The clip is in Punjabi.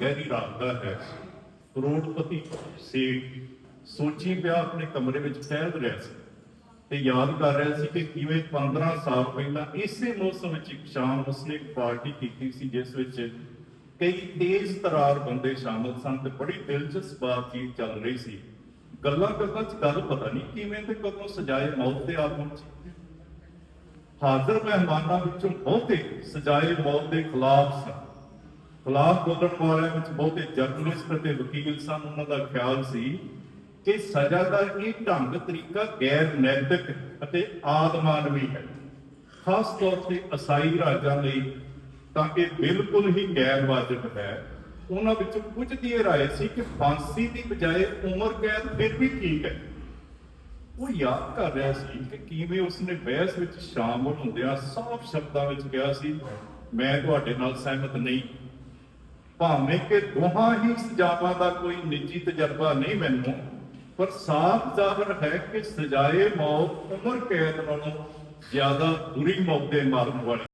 ਗਹਿਰੀ ਰਾਤ ਹੈ। ਕਰੋੜਪਤੀ ਸੇਠ ਸੋਚੀ ਪਿਆ ਆਪਣੇ ਕਮਰੇ ਵਿੱਚ ਟਹਿਲ ਰਿਹਾ ਸੀ ਤੇ ਯਾਦ ਕਰ ਰਿਹਾ ਸੀ ਕਿ ਕਿਵੇਂ 15 ਸਾਲ ਪਹਿਲਾਂ ਇਸੇ ਮੌਸਮ ਵਿੱਚ ਇੱਕ ਸ਼ਾਮ ਉਸਨੇ ਇੱਕ ਪਾਰਟੀ ਕੀਤੀ ਸੀ, ਜਿਸ ਵਿੱਚ ਕਈ ਤੇਜ਼ ਤਰਾਰ ਬੰਦੇ ਸ਼ਾਮਲ ਸਨ ਤੇ ਬੜੀ ਦਿਲਚਸਪ ਬਾਤਚੀਤ ਚੱਲ ਰਹੀ ਸੀ। ਗੱਲਾਂ ਗੱਲਾਂ ਚ ਗੱਲ ਪਤਾ ਨਹੀਂ ਕਿਵੇਂ ਤੇ ਕਦੋਂ ਸਜਾਏ ਮੌਤ ਦੇ ਆ ਪਹੁੰਚੀ ਹਾਜ਼ਰ ਮਹਿਮਾਨਾਂ ਵਿੱਚੋਂ ਬਹੁਤੇ ਸਜਾਏ ਮੌਤ ਦੇ ਖਿਲਾਫ ਸਨ। ਖਿਲਾਫ ਬੋਲਣ ਵਾਲਿਆਂ ਵਿੱਚ ਬਹੁਤੇ ਜਰਨਲਿਸਟ ਅਤੇ ਵਕੀਲ ਸਨ, ਉਹਨਾਂ ਦਾ ਖਿਆਲ ਸੀ ਕਿ ਸਜ਼ਾ ਦਾ ਇਹ ਢੰਗ, ਤਰੀਕਾ ਗੈਰ ਨੈਤਿਕ ਅਤੇ ਆਦਮਾਨਵੀ ਹੈ। ਖਾਸ ਤੌਰ ਤੇ ਅਸਾਈ ਰਾਜਾਂ ਲਈ ਤਾਂ ਇਹ ਬਿਲਕੁਲ ਹੀ ਗੈਰ ਵਾਜਬ ਹੈ। ਉਹਨਾਂ ਵਿੱਚੋਂ ਕੁਝ ਦੀ ਇਹ ਸੀ ਕਿ ਫਾਂਸੀ ਦੀ ਬਜਾਏ ਉਮਰ ਕੈਦ ਫਿਰ ਵੀ ਠੀਕ ਹੈ। ਉਹ ਯਾਦ ਕਰ ਰਿਹਾ ਸੀ ਕਿ ਕਿਵੇਂ ਉਸਨੇ ਬਹਿਸ ਵਿੱਚ ਸ਼ਾਮਲ ਹੁੰਦਿਆਂ ਸਾਫ਼ ਸ਼ਬਦਾਂ ਵਿੱਚ ਕਿਹਾ ਸੀ, ਮੈਂ ਤੁਹਾਡੇ ਨਾਲ ਸਹਿਮਤ ਨਹੀਂ। ਭਾਵੇਂ ਕਿ ਦੋਹਾਂ ਹੀ ਸਜ਼ਾਵਾਂ ਦਾ ਕੋਈ ਨਿੱਜੀ ਤਜਰਬਾ ਨਹੀਂ ਮੈਨੂੰ, ਪਰ ਸਾਫ਼ ਜ਼ਾਹਰ ਹੈ ਕਿ ਸਜ਼ਾਏ ਮੌਤ ਉਮਰ ਕੈਦ ਨਾਲੋਂ ਜ਼ਿਆਦਾ ਬੁਰੀ ਮੌਤ ਦੇ ਮਾਰਨ ਵਾਲੀ